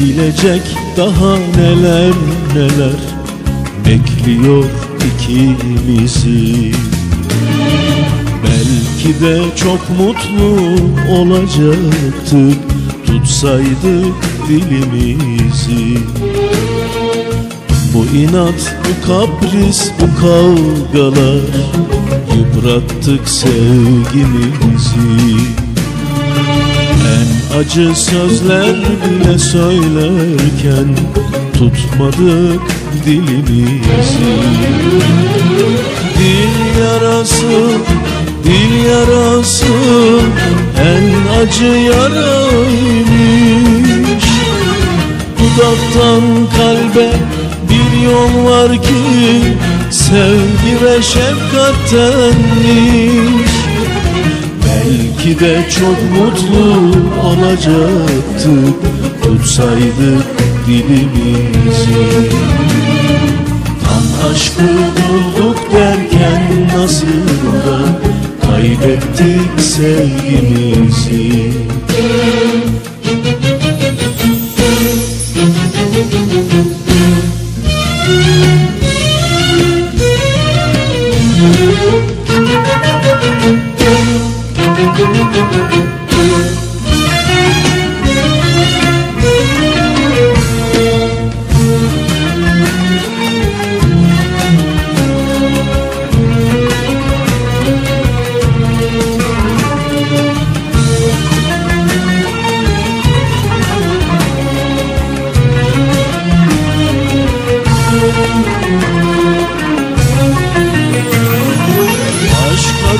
Gelecek daha neler neler Bekliyor ikimizi. Belki de çok mutlu olacaktık Tutsaydık dilimizi. Bu inat, bu kapris, bu kavgalar Yıprattık sevgimizi acı sözler bile söylerken Tutmadık dilimizi. Dil yarası, dil yarası En acı yaraymış. Dudaktan kalbe bir yol var ki Sevgi ve şefkattenmiş de çok mutlu olacaktık Tutsaydık dilimizi. Tam aşkı bulduk derken nasıl da Kaybettik sevgimizi. Aşka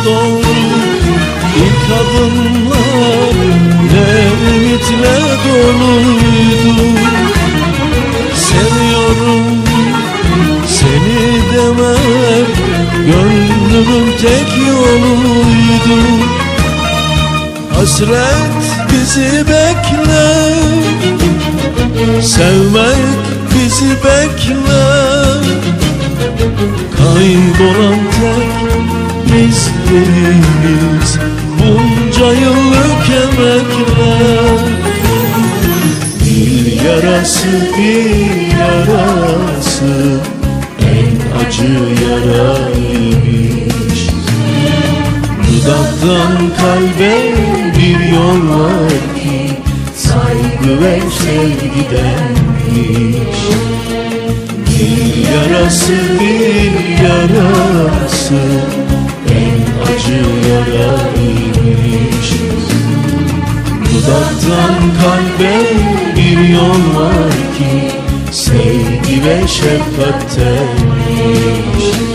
doğru ilk adımlar Ne ümitle doluydu. Seviyorum seni demek Gönlümün tek yoluydu. Hasret bizi bekler Sevmek bizi bekler. Kaybolan tek bizleriz Bunca yıllık emekler. Bir yarası bir yarası. En acı yaraymış Dudaktan kalbe bir yol var ki Saygı ve sevgidenmiş Bir yarası bir yarası. En acı yaraymış Dudaktan kalbe bir yol var ki Sevgi ve şefkattenmiş